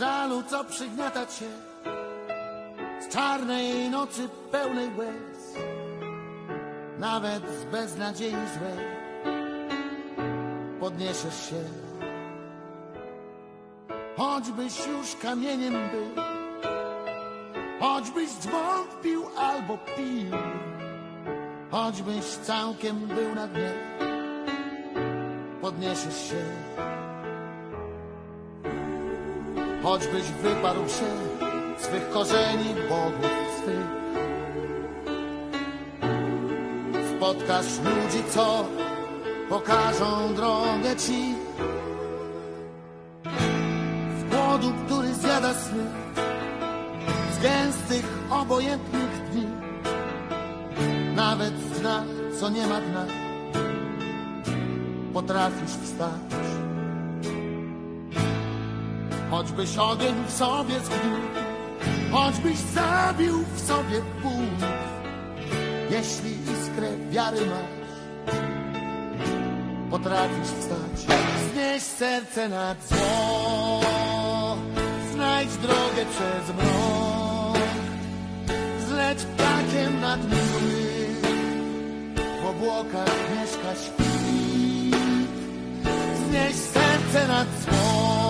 Żalu, co przygniata cię Z czarnej nocy pełnej łez Nawet z beznadziei złej. Podniesiesz się Choćbyś już kamieniem był Choćbyś zwątpił albo pił Choćbyś całkiem był na dnie. Podniesiesz się Choćbyś wyparł się Swych korzeni bogów swych. Spotkasz ludzi, co Pokażą drogę ci. Z głodu, który zjada sny Z gęstych, obojętnych dni. Nawet z dna, co nie ma dna Potrafisz wstać Choćbyś ogień w sobie zgniótł Choćbyś zabił w sobie ból Jeśli iskrę wiary masz Potrafisz wstać Znieś serce nad zło Znajdź drogę przez mrok. Zleć ptakiem nad mgły W obłokach mieszka świt. Znieś serce nad zło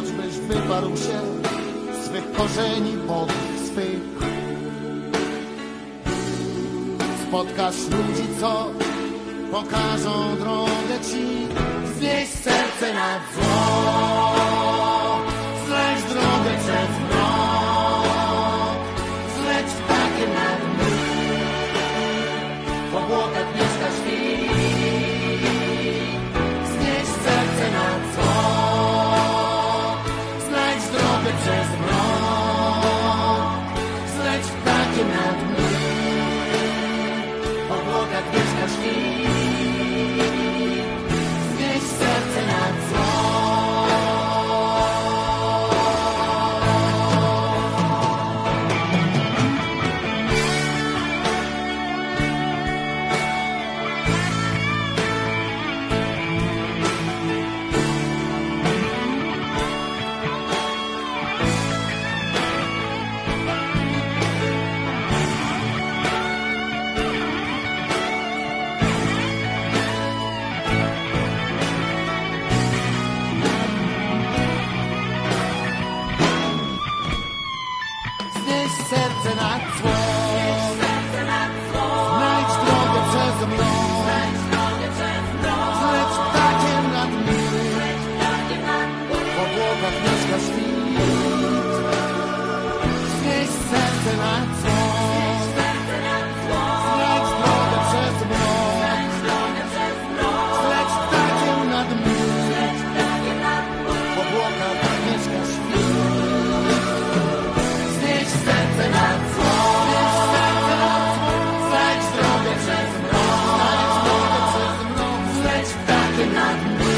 choćbyś wyparł się swych korzeni bogów swych. Spotkasz ludzi, co pokażą drogę ci, znieś serce nad zło. serce nad zło. Znajdź drogę przez mną. Znajdź ptakiem nad mir. W obłokach mieszka serce. not